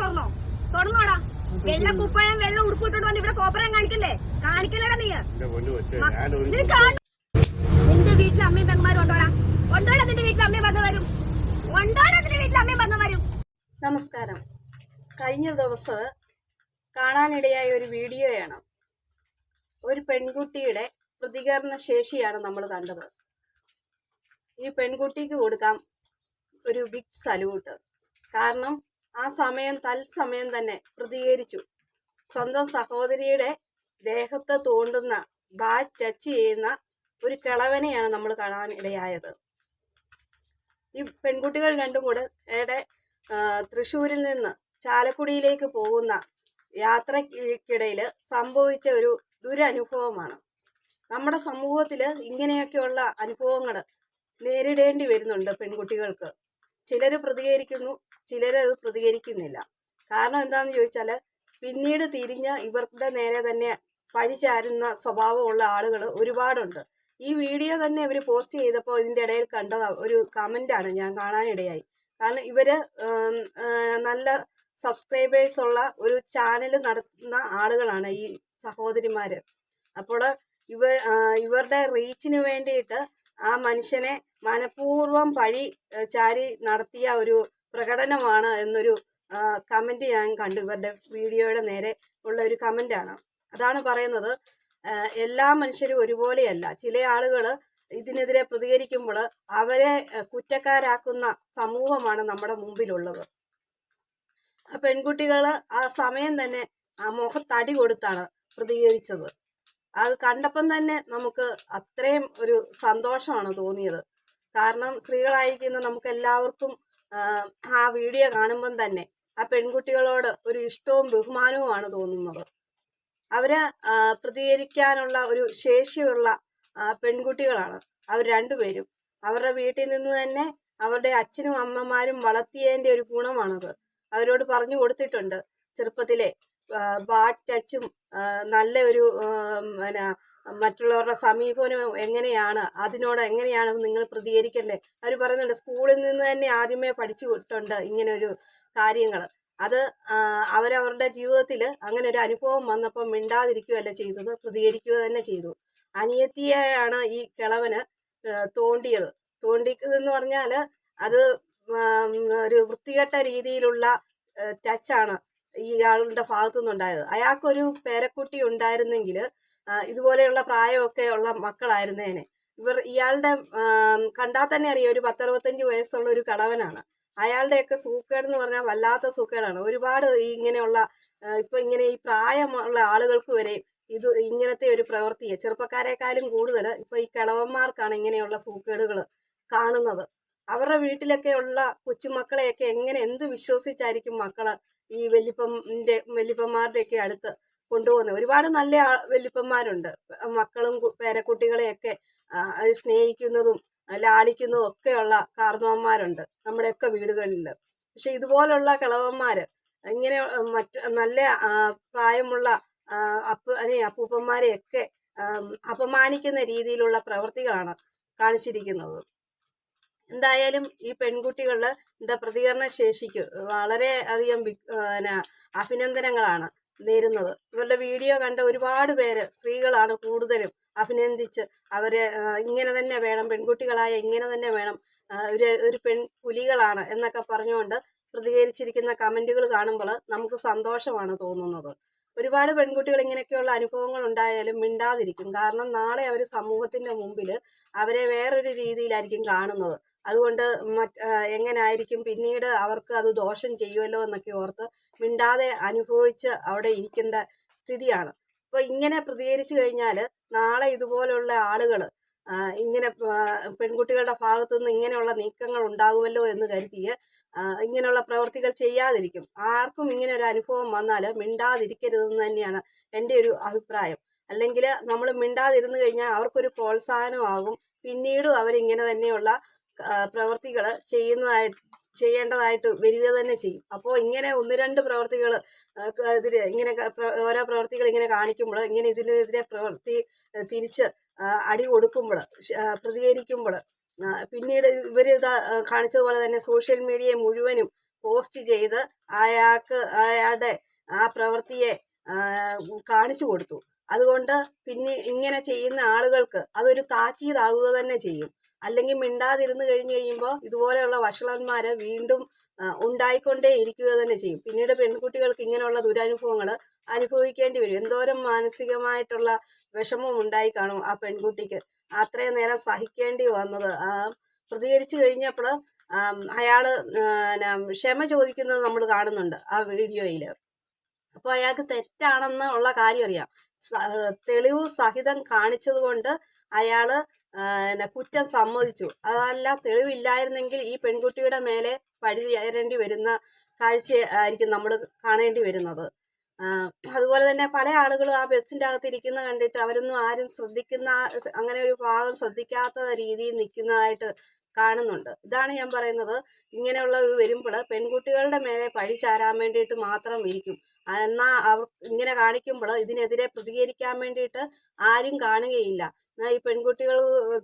തുറന്നോ തുറന്നോടാ വെള്ള കുപ്പഴം വെള്ള ഉടുപ്പിട്ടോണ്ട് വന്ന് ഇവിടെ കോപ്പരം കാണിക്കല്ലേ? കാണിക്കല്ലേടാ നീ. നിന്റെ വീട്ടിൽ അമ്മയും പെങ്ങന്മാരും ഉണ്ടോടാ? ഉണ്ടോടാ നിന്റെ വീട്ടിൽ അമ്മയും പെങ്ങന്മാരും? ഉണ്ടോടാ നിന്റെ വീട്ടിൽ അമ്മയും പെങ്ങന്മാരും? നമസ്കാരം. കഴിഞ്ഞ ദിവസം കാണാനിടയായ ഒരു വീഡിയോയാണ്. ഒരു പെൺകുട്ടിയുടെ പ്രതികരണ ശേഷിയാണ് നമ്മൾ കണ്ടത്. ഈ പെൺകുട്ടിക്ക് കൊടുക്കാം ഒരു ബിഗ് സല്യൂട്ട് കാരണം ആ സമയം തത്സമയം തന്നെ പ്രതികരിച്ചു. സ്വന്തം സഹോദരിയുടെ ദേഹത്ത് തോണ്ടുന്ന ബാറ്റ് ടച്ച് ചെയ്യുന്ന ഒരു കിളവനെയാണ് നമ്മൾ കാണാൻ ഇടയായത്. ഈ പെൺകുട്ടികൾ രണ്ടും കൂടെ ഏടെ തൃശ്ശൂരിൽ നിന്ന് ചാലക്കുടിയിലേക്ക് പോകുന്ന യാത്രക്കിടയിൽ സംഭവിച്ച ഒരു ദുരനുഭവമാണ്. നമ്മുടെ സമൂഹത്തിൽ ഇങ്ങനെയൊക്കെയുള്ള അനുഭവങ്ങൾ നേരിടേണ്ടി വരുന്നുണ്ട് പെൺകുട്ടികൾക്ക്. ചിലർ പ്രതികരിക്കുന്നു ചിലർ അത് പ്രതികരിക്കുന്നില്ല. കാരണം എന്താണെന്ന് ചോദിച്ചാൽ പിന്നീട് തിരിഞ്ഞ് ഇവരുടെ നേരെ തന്നെ പഴിചാരുന്ന സ്വഭാവമുള്ള ആളുകൾ ഒരുപാടുണ്ട്. ഈ വീഡിയോ തന്നെ ഇവർ പോസ്റ്റ് ചെയ്തപ്പോൾ ഇതിന്റെ ഇടയിൽ കണ്ടത് ഒരു കമന്റാണ് ഞാൻ കാണാനിടയായി. കാരണം ഇവർ നല്ല സബ്സ്ക്രൈബേഴ്സ് ഉള്ള ഒരു ചാനൽ നടത്തുന്ന ആളുകളാണ് ഈ സഹോദരിമാര്. അപ്പോൾ ഇവർ ഇവരുടെ റീച്ചിന് വേണ്ടിയിട്ട് ആ മനുഷ്യനെ മനഃപൂർവം പഴി ചാരി നടത്തിയ ഒരു പ്രകടനമാണ് എന്നൊരു കമന്റ് ഞാൻ കണ്ടു. ഇവരുടെ വീഡിയോയുടെ നേരെ ഉള്ള ഒരു കമന്റാണ് അതാണ് പറയുന്നത് എല്ലാ മനുഷ്യരും ഒരുപോലെയല്ല. ചില ആളുകൾ ഇതിനെതിരെ പ്രതികരിക്കുമ്പോൾ അവരെ കുറ്റക്കാരാക്കുന്ന സമൂഹമാണ് നമ്മുടെ മുമ്പിലുള്ളത്. പെൺകുട്ടികൾ ആ സമയം തന്നെ ആ മുഖത്തടി കൊടുത്താണ് പ്രതികരിച്ചത്. അത് കണ്ടപ്പം തന്നെ നമുക്ക് അത്രയും ഒരു സന്തോഷമാണ് തോന്നിയത്. കാരണം സ്ത്രീകളായിരിക്കുന്ന നമുക്ക് എല്ലാവർക്കും ആ വീഡിയോ കാണുമ്പം തന്നെ ആ പെൺകുട്ടികളോട് ഒരു ഇഷ്ടവും ബഹുമാനവുമാണ് തോന്നുന്നത്. അവർ പ്രതികരിക്കാനുള്ള ഒരു ശേഷിയുള്ള പെൺകുട്ടികളാണ് അവർ രണ്ടുപേരും. അവരുടെ വീട്ടിൽ നിന്ന് തന്നെ അവരുടെ അച്ഛനും അമ്മമാരും വളർത്തിയതിന്റെ ഒരു ഗുണമാണത്. അവരോട് പറഞ്ഞു കൊടുത്തിട്ടുണ്ട് ചെറുപ്പത്തിലെ ബാഡ് ടച്ചും നല്ല ഒരു പിന്നെ മറ്റുള്ളവരുടെ സമീപനം എങ്ങനെയാണ്? അതിനോട് എങ്ങനെയാണ് നിങ്ങൾ പ്രതികരിക്കേണ്ടത്? അവർ പറയുന്നുണ്ട് സ്കൂളിൽ നിന്ന് തന്നെ ആദ്യമേ പഠിച്ചു വിട്ടുണ്ട് ഇങ്ങനെ ഒരു കാര്യങ്ങൾ അത് അവരവരുടെ ജീവിതത്തിൽ അങ്ങനെ ഒരു അനുഭവം വന്നപ്പോൾ മിണ്ടാതിരിക്കുകയല്ല ചെയ്തത് പ്രതികരിക്കുക തന്നെ ചെയ്തു. അനിയത്തിയെയാണ് ഈ കിളവന് തോണ്ടിയത്. തോണ്ടിയതെന്ന് പറഞ്ഞാൽ അത് ഒരു വൃത്തികെട്ട രീതിയിലുള്ള ടച്ചാണ് ഇയാളുടെ ഭാഗത്തു നിന്നുണ്ടായത് അയാൾക്കൊരു പേരക്കുട്ടി ഉണ്ടായിരുന്നെങ്കിൽ ഇതുപോലെയുള്ള പ്രായമൊക്കെ ഉള്ള മക്കളായിരുന്നേനെ. ഇവർ ഇയാളുടെ കണ്ടാൽ തന്നെ അറിയാം ഒരു പത്തറുപത്തഞ്ച് വയസ്സുള്ള ഒരു കടവനാണ്. അയാളുടെയൊക്കെ സൂക്കേട് എന്ന് പറഞ്ഞാൽ വല്ലാത്ത സൂക്കേടാണ്. ഒരുപാട് ഇങ്ങനെയുള്ള ഇപ്പൊ ഇങ്ങനെ ഈ പ്രായമുള്ള ആളുകൾക്ക് വരെ ഇത് ഇങ്ങനത്തെ ഒരു പ്രവൃത്തിയെ ചെറുപ്പക്കാരെക്കാളും കൂടുതൽ ഇപ്പൊ ഈ കിളവന്മാർക്കാണ് ഇങ്ങനെയുള്ള സൂക്കേടുകൾ കാണുന്നത്. അവരുടെ വീട്ടിലൊക്കെ ഉള്ള കൊച്ചുമക്കളെയൊക്കെ എങ്ങനെ എന്ത് വിശ്വസിച്ചായിരിക്കും മക്കൾ ഈ വല്യപ്പന്റെ വല്യപ്പന്മാരുടെയൊക്കെ അടുത്ത് കൊണ്ടുപോകുന്നത്. ഒരുപാട് നല്ല വലിയപ്പന്മാരുണ്ട്. മക്കളും പേരക്കുട്ടികളെയൊക്കെ സ്നേഹിക്കുന്നതും ലാളിക്കുന്നതും ഒക്കെയുള്ള കാർന്നവന്മാരുണ്ട് നമ്മുടെയൊക്കെ വീടുകളിൽ. പക്ഷെ ഇതുപോലുള്ള കിളവന്മാര് ഇങ്ങനെ മറ്റ് നല്ല പ്രായമുള്ള അപ്പ അല്ലെ അപ്പൂപ്പന്മാരെയൊക്കെ അപമാനിക്കുന്ന രീതിയിലുള്ള പ്രവൃത്തികളാണ് കാണിച്ചിരിക്കുന്നത്. എന്തായാലും ഈ പെൺകുട്ടികളുടെ പ്രതികരണ ശേഷിക്ക് വളരെ അധികം അഭിനന്ദനങ്ങളാണ്. നേരുന്നത്. ഇവരുടെ വീഡിയോ കണ്ട ഒരുപാട് പേര് സ്ത്രീകളാണ് കൂടുതലും അഭിനന്ദിച്ച് അവരെ ഇങ്ങനെ തന്നെ വേണം പെൺകുട്ടികളായ ഇങ്ങനെ തന്നെ വേണം ഒരു ഒരു പെൺ പുലികളാണ് എന്നൊക്കെ പറഞ്ഞുകൊണ്ട് പ്രതികരിച്ചിരിക്കുന്ന കമന്റുകൾ കാണുമ്പോൾ നമുക്ക് സന്തോഷമാണ് തോന്നുന്നത്. ഒരുപാട് പെൺകുട്ടികൾ ഇങ്ങനെയൊക്കെയുള്ള അനുഭവങ്ങൾ ഉണ്ടായാലും മിണ്ടാതിരിക്കും. കാരണം നാളെ അവർ സമൂഹത്തിന്റെ മുമ്പിൽ അവരെ വേറൊരു രീതിയിലായിരിക്കും കാണുന്നത്. അതുകൊണ്ട് എങ്ങനായിരിക്കും പിന്നീട് അവർക്ക് അത് ദോഷം ചെയ്യുമല്ലോ എന്നൊക്കെ ഓർത്ത് മിണ്ടാതെ അനുഭവിച്ച് അവിടെ ഇരിക്കേണ്ട സ്ഥിതിയാണ്. അപ്പോൾ ഇങ്ങനെ പ്രതികരിച്ചു കഴിഞ്ഞാൽ നാളെ ഇതുപോലുള്ള ആളുകൾ ഇങ്ങനെ പെൺകുട്ടികളുടെ ഭാഗത്തു നിന്ന് ഇങ്ങനെയുള്ള നീക്കങ്ങൾ ഉണ്ടാകുമല്ലോ എന്ന് കരുതിയ ഇങ്ങനെയുള്ള പ്രവർത്തികൾ ചെയ്യാതിരിക്കും. ആർക്കും ഇങ്ങനെ ഒരു അനുഭവം വന്നാൽ മിണ്ടാതിരിക്കരുതെന്ന് തന്നെയാണ് എന്റെ ഒരു അഭിപ്രായം. അല്ലെങ്കിൽ നമ്മൾ മിണ്ടാതിരുന്നു കഴിഞ്ഞാൽ അവർക്കൊരു പ്രോത്സാഹനമാകും. പിന്നീടും അവരിങ്ങനെ തന്നെയുള്ള പ്രവർത്തികൾ ചെയ്യുന്നതായിട്ട് ചെയ്യേണ്ടതായിട്ട് വരിക തന്നെ ചെയ്യും. അപ്പോൾ ഇങ്ങനെ ഒന്ന് രണ്ട് പ്രവർത്തികൾ ഇതിന് ഇങ്ങനെ ഓരോ പ്രവർത്തികൾ ഇങ്ങനെ കാണിക്കുമ്പോൾ ഇങ്ങനെ ഇതിനെതിരെ പ്രവൃത്തി ആ, തിരിച്ച് അടി കൊടുക്കുമ്പോൾ പ്രതികരിക്കുമ്പോൾ പിന്നീട് ഇവർ ഇത് കാണിച്ചതുപോലെ തന്നെ സോഷ്യൽ മീഡിയ മുഴുവനും പോസ്റ്റ് ചെയ്ത് അയാൾക്ക് അയാളുടെ ആ പ്രവൃത്തിയെ കാണിച്ചു കൊടുത്തു. അതുകൊണ്ട് പിന്നെ ഇങ്ങനെ ചെയ്യുന്ന ആളുകൾക്ക് അതൊരു താക്കീതാവുക തന്നെ ചെയ്യും. അല്ലെങ്കിൽ മിണ്ടാതിരുന്ന് കഴിഞ്ഞു കഴിയുമ്പോൾ ഇതുപോലെയുള്ള വഷളന്മാര് വീണ്ടും ഉണ്ടായിക്കൊണ്ടേ ഇരിക്കുക തന്നെ ചെയ്യും. പിന്നീട് പെൺകുട്ടികൾക്ക് ഇങ്ങനെയുള്ള ദുരനുഭവങ്ങൾ അനുഭവിക്കേണ്ടി വരും. എന്തോരം മാനസികമായിട്ടുള്ള വിഷമം ഉണ്ടായി കാണും ആ പെൺകുട്ടിക്ക്. അത്രയും നേരം സഹിക്കേണ്ടി വന്നത്. പ്രതികരിച്ചു കഴിഞ്ഞപ്പോൾ അയാൾ ക്ഷമ ചോദിക്കുന്നത് നമ്മൾ കാണുന്നുണ്ട് ആ വീഡിയോയിൽ അപ്പോൾ അയാൾക്ക് തെറ്റാണെന്ന് ഉള്ള കാര്യം അറിയാം. തെളിവ് സഹിതം കാണിച്ചത് കൊണ്ട് അയാൾ കുറ്റം സമ്മതിച്ചു. അതല്ല തെളിവില്ലായിരുന്നെങ്കിൽ ഈ പെൺകുട്ടിയുടെ മേലെ പഴി ചേരേണ്ടി വരുന്ന കാഴ്ച ആയിരിക്കും നമ്മൾ കാണേണ്ടി വരുന്നത്. അതുപോലെ തന്നെ പല ആളുകളും ആ ബസ്സിന്റെ അകത്ത് ഇരിക്കുന്ന കണ്ടിട്ട് അവരൊന്നും ആരും ശ്രദ്ധിക്കുന്ന അങ്ങനെ ഒരു ഭാഗം ശ്രദ്ധിക്കാത്ത രീതിയിൽ നിൽക്കുന്നതായിട്ട് കാണുന്നുണ്ട്. ഇതാണ് ഞാൻ പറയുന്നത്. ഇങ്ങനെയുള്ളത് വരുമ്പോൾ പെൺകുട്ടികളുടെ മേലെ പഴി ചാരാൻ വേണ്ടിയിട്ട് മാത്രം ഇരിക്കും. എന്നാൽ അവർ ഇങ്ങനെ കാണിക്കുമ്പോൾ ഇതിനെതിരെ പ്രതികരിക്കാൻ വേണ്ടിയിട്ട് ആരും കാണുകയില്ല. ഈ പെൺകുട്ടികൾ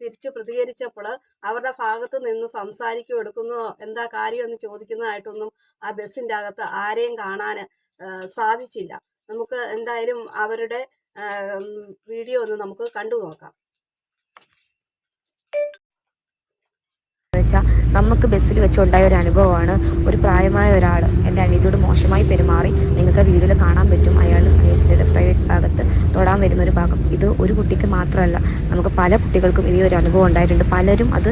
തിരിച്ച് പ്രതികരിച്ചപ്പോൾ അവരുടെ ഭാഗത്ത് നിന്ന് സംസാരിക്കുകയോ എടുക്കുന്നോ എന്താ കാര്യം എന്ന് ചോദിക്കുന്നതായിട്ടൊന്നും ആ ബസ്സിന്റെ അകത്ത് ആരെയും കാണാൻ സാധിച്ചില്ല. നമുക്ക് എന്തായാലും അവരുടെ വീഡിയോ ഒന്ന് നമുക്ക് കണ്ടു നോക്കാം. നമുക്ക് ബസ്സിൽ വെച്ചുണ്ടായ ഒരു അനുഭവമാണ്. ഒരു പ്രായമായ ഒരാൾ എന്റെ അനിയത്തിയോട് മോശമായി പെരുമാറി നിങ്ങൾക്ക് വീഡിയോയിൽ കാണാൻ പറ്റും. അയാൾ അനിയത്തിയുടെ പ്രൈവറ്റ് ഭാഗത്ത് തൊടാൻ വരുന്ന ഒരു ഭാഗം. ഇത് ഒരു കുട്ടിക്ക് മാത്രമല്ല നമുക്ക് പല കുട്ടികൾക്കും ഇതേ ഒരു അനുഭവം ഉണ്ടായിട്ടുണ്ട്. പലരും അത്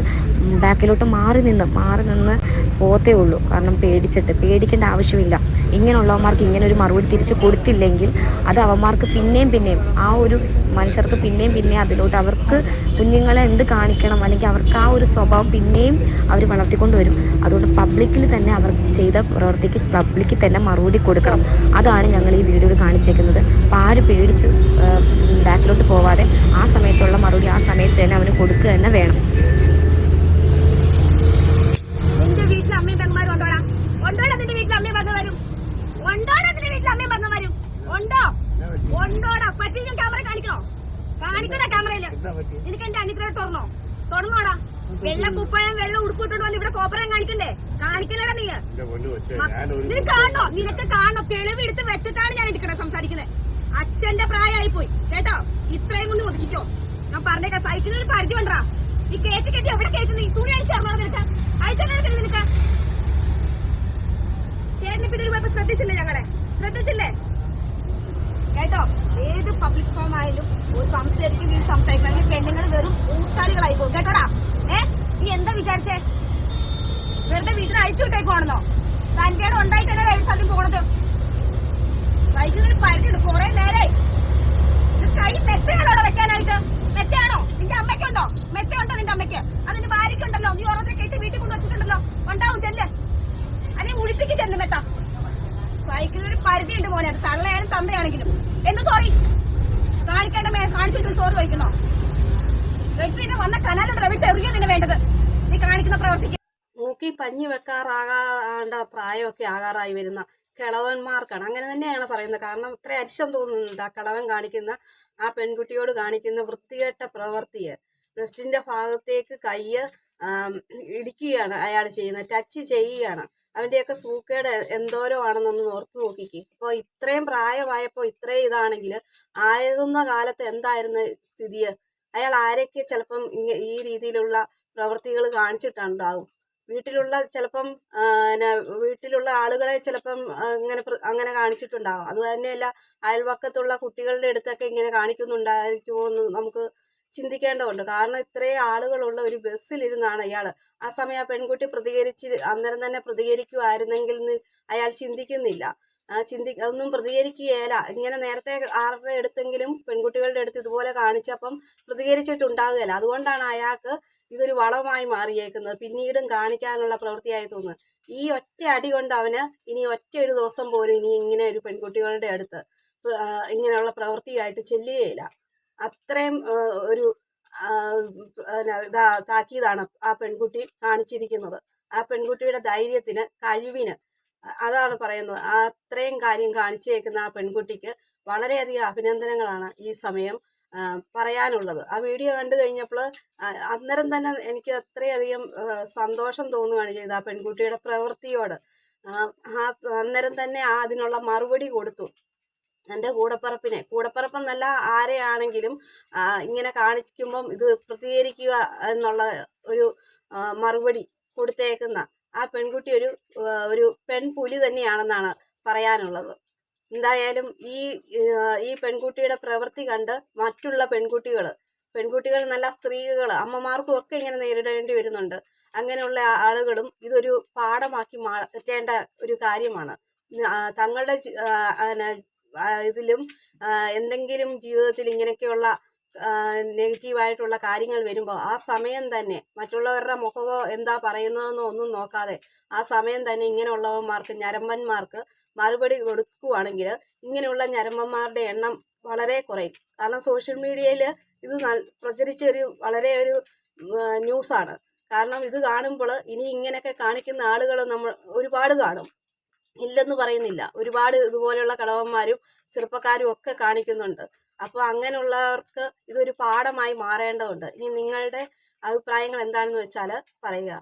ബാക്കിലോട്ട് മാറി നിന്ന് മാറി നിന്ന് പോത്തേ ഉള്ളൂ. കാരണം പേടിച്ചിട്ട് പേടിക്കേണ്ട ആവശ്യമില്ല. ഇങ്ങനെയുള്ളവന്മാർക്ക് ഇങ്ങനെ ഒരു മറുപടി തിരിച്ചു കൊടുത്തില്ലെങ്കിൽ അത് അവന്മാർക്ക് പിന്നെയും പിന്നെയും ആ ഒരു മനുഷ്യർക്ക് പിന്നെയും പിന്നെയും അതിലോട്ട് അവർക്ക് കുഞ്ഞുങ്ങളെ എന്ത് കാണിക്കണം അല്ലെങ്കിൽ അവർക്ക് ആ ഒരു സ്വഭാവം പിന്നെയും അവർ വളർത്തിക്കൊണ്ട് വരും. അതുകൊണ്ട് പബ്ലിക്കിൽ തന്നെ അവർ ചെയ്ത പ്രവർത്തിക്ക് പബ്ലിക്കിൽ തന്നെ മറുപടി കൊടുക്കണം. അതാണ് ഞങ്ങൾ ഈ വീഡിയോയിൽ കാണിച്ചേക്കുന്നത്. അപ്പോൾ ആര് പേടിച്ച് ബാക്കിലോട്ട് പോവാതെ ആ സമയത്തുള്ള മറുപടി ആ സമയത്ത് തന്നെ അവന് കൊടുക്കുക തന്നെ വേണം നിന്റെ വീട്ടിൽ അമ്മയും പെങ്ങന്മാരും ഉണ്ടോടാ ഉണ്ടോടാ നിന്റെ വീട്ടിൽ അമ്മയും പെങ്ങ വരും ഉണ്ടോടാ നിന്റെ വീട്ടിൽ അമ്മയും പെങ്ങ വരും ഉണ്ടോ ഉണ്ടോടാ ഞാൻ ക്യാമറ കാണിക്കണോ? കാണിക്കണ ക്യാമറയിൽ എനിക്ക് എന്റെ അനിത്രയെ തുറന്നോ? തുറന്നോടാ. വെള്ള കുപ്പഴം വെള്ള ഉടുപ്പിട്ടോണ്ട് വന്ന് ഇവിടെ കോപ്പറം കാണിക്കണ്ടേ കാണിക്കില്ലടാ നീ. നീ കാണോ നിനക്ക് കാണോ തെളിവെടുത്ത് വെച്ചിട്ടാണ് ഞാൻ എടുക്കണേ സംസാരിക്കുന്നത് അച്ഛന്റെ പ്രായമായി പോയി കേട്ടോ? ഇത്രയും കൊണ്ട് ഒതുക്കിക്കോ. ഞാൻ പറഞ്ഞേക്കാ. സൈക്കിളിൽ പരിധി കൊണ്ടാ ഈ കേറ്റ് കെട്ടി എവിടെ കേട്ടു നീ തുണി അഴിച്ചേർന്നോ നിനക്ക്? അയച്ചു നിനക്ക്. ചേട്ടന് പിന്നെ ഒരു ശ്രദ്ധിച്ചില്ലേ ഞങ്ങളെ? ശ്രദ്ധിച്ചില്ലേ? കേട്ടോ? ഏത് പബ്ലിക് ഫോം ആയാലും ഒരു സംസാരിക്കും നീ സംസാരിക്കണമെങ്കിൽ പെണ്ണുങ്ങൾ വെറും ഊച്ചാളികളായി പോകും. കേട്ടോടാ? ഏ? നീ എന്താ വിചാരിച്ചേ? വെറുതെ വീട്ടിൽ അയച്ചു വിട്ടേക്കുവാണെന്നോ തന്റെ ഉണ്ടായിട്ടല്ലേ സാധ്യം പോണത് സൈക്കിളിന് പരിധിയുണ്ട് കുറെ നേരായി. പ്രവർത്തിക്ക്. മൂക്കി പഞ്ഞി വെക്കാറാകാണ്ട പ്രായമൊക്കെ ആകാറായി വരുന്ന കിളവന്മാർക്കാണ്. അങ്ങനെ തന്നെയാണ് പറയുന്നത്. കാരണം ഇത്ര അരിശം തോന്നുന്നുണ്ട്. ആ കിളവൻ കാണിക്കുന്ന ആ പെൺകുട്ടിയോട് കാണിക്കുന്ന വൃത്തികെട്ട പ്രവൃത്തിയെ ബ്രസ്റ്റിന്റെ ഭാഗത്തേക്ക് കയ്യ് ഇടിക്കുകയാണ് അയാൾ ചെയ്യുന്നത്. ടച്ച് ചെയ്യുകയാണ്. അവന്റെയൊക്കെ സൂക്കേട് എന്തോരോ ആണെന്നൊന്ന് ഓർത്തു നോക്കിക്ക്. ഇപ്പോൾ ഇത്രയും പ്രായമായപ്പോൾ ഇത്രയും ഇതാണെങ്കിൽ ആയിരുന്ന കാലത്ത് എന്തായിരുന്നു സ്ഥിതി അയാൾ ആരൊക്കെ ചിലപ്പം ഈ രീതിയിലുള്ള പ്രവൃത്തികൾ കാണിച്ചിട്ടുണ്ടാകും വീട്ടിലുള്ള ചിലപ്പം പിന്നെ വീട്ടിലുള്ള ആളുകളെ ചിലപ്പം ഇങ്ങനെ അങ്ങനെ കാണിച്ചിട്ടുണ്ടാകും അത് തന്നെയല്ല അയൽവക്കത്തുള്ള കുട്ടികളുടെ അടുത്തൊക്കെ ഇങ്ങനെ കാണിക്കുന്നുണ്ടായിരിക്കുമോ എന്ന് നമുക്ക് ചിന്തിക്കേണ്ടതുണ്ട്. കാരണം ഇത്രയും ആളുകളുള്ള ഒരു ബസ്സിലിരുന്നാണ് അയാൾ ആ സമയം ആ പെൺകുട്ടി പ്രതികരിച്ച് അന്നേരം തന്നെ പ്രതികരിക്കുമായിരുന്നെങ്കിൽ അയാൾ ചിന്തിക്കുന്നില്ല. ചിന്തി ഒന്നും പ്രതികരിക്കുകയില്ല. ഇങ്ങനെ നേരത്തെ ആരുടെ അടുത്തെങ്കിലും പെൺകുട്ടികളുടെ അടുത്ത് ഇതുപോലെ കാണിച്ചപ്പം പ്രതികരിച്ചിട്ടുണ്ടാകുകയില്ല അതുകൊണ്ടാണ് അയാൾക്ക് ഇതൊരു വളമായി മാറിയേക്കുന്നത്. പിന്നീടും കാണിക്കാനുള്ള പ്രവൃത്തിയായി തോന്നുന്നത് ഈ ഒറ്റ അടി കൊണ്ട് അവന് ഇനി ഒറ്റ ഒരു ദിവസം പോലും ഇനി ഇങ്ങനെ ഒരു പെൺകുട്ടികളുടെ അടുത്ത് ഇങ്ങനെയുള്ള പ്രവൃത്തിയായിട്ട് ചെല്ലുകയില്ല. അത്രയും ഒരു താക്കീതാണ് ആ പെൺകുട്ടി കാണിച്ചിരിക്കുന്നത്. ആ പെൺകുട്ടിയുടെ ധൈര്യത്തിന് കഴിവിന് അതാണ് പറയുന്നത്. അത്രയും കാര്യം കാണിച്ചേക്കുന്ന ആ പെൺകുട്ടിക്ക് വളരെയധികം അഭിനന്ദനങ്ങളാണ് ഈ സമയം. പറയാനുള്ളത്. ആ വീഡിയോ കണ്ടു കഴിഞ്ഞപ്പോൾ അന്നേരം തന്നെ എനിക്ക് അത്രയധികം സന്തോഷം തോന്നുകയാണ് ചെയ്തത് ആ പെൺകുട്ടിയുടെ പ്രവൃത്തിയോട്. ആ അന്നേരം തന്നെ ആ അതിനുള്ള മറുപടി കൊടുത്തു. എന്റെ കൂടപ്പറപ്പിനെ. കൂടപ്പറപ്പെന്നല്ല ആരെയാണെങ്കിലും ഇങ്ങനെ കാണിക്കുമ്പം ഇത് പ്രതികരിക്കുക എന്നുള്ള ഒരു മറുപടി കൊടുത്തേക്കുന്ന ആ പെൺകുട്ടി ഒരു ഒരു പെൺപുലി തന്നെയാണെന്നാണ് പറയാനുള്ളത്. എന്തായാലും ഈ ഈ പെൺകുട്ടിയുടെ പ്രവൃത്തി കണ്ട് മറ്റുള്ള പെൺകുട്ടികൾ പെൺകുട്ടികൾ നല്ല സ്ത്രീകൾ അമ്മമാർക്കും ഒക്കെ ഇങ്ങനെ നേരിടേണ്ടി വരുന്നുണ്ട്. അങ്ങനെയുള്ള ആളുകളും ഇതൊരു പാഠമാക്കി മാറ്റേണ്ട ഒരു കാര്യമാണ്. തങ്ങളുടെ ഇതിലും എന്തെങ്കിലും ജീവിതത്തിൽ ഇങ്ങനെയൊക്കെയുള്ള നെഗറ്റീവായിട്ടുള്ള കാര്യങ്ങൾ വരുമ്പോൾ ആ സമയം തന്നെ മറ്റുള്ളവരുടെ മുഖമോ എന്താ പറയുന്നതെന്നോ ഒന്നും നോക്കാതെ ആ സമയം തന്നെ ഇങ്ങനെയുള്ളവന്മാർക്ക് ഞരമ്പന്മാർക്ക് മറുപടി കൊടുക്കുവാണെങ്കിൽ ഇങ്ങനെയുള്ള ഞരമ്പന്മാരുടെ എണ്ണം വളരെ കുറയും. കാരണം സോഷ്യൽ മീഡിയയിൽ ഇത് പ്രചരിച്ച ഒരു വളരെ ഒരു ന്യൂസാണ്. കാരണം ഇത് കാണുമ്പോൾ ഇനി ഇങ്ങനെയൊക്കെ കാണിക്കുന്ന ആളുകൾ നമ്മൾ ഒരുപാട് കാണും. ഇല്ലെന്ന് പറയുന്നില്ല. ഒരുപാട് ഇതുപോലെയുള്ള കളവന്മാരും ചെറുപ്പക്കാരും ഒക്കെ കാണിക്കുന്നുണ്ട്. അപ്പോൾ അങ്ങനെയുള്ളവർക്ക് ഇതൊരു പാഠമായി മാറേണ്ടതുണ്ട്. ഇനി നിങ്ങളുടെ അഭിപ്രായങ്ങൾ എന്താണെന്ന് വെച്ചാൽ പറയുക.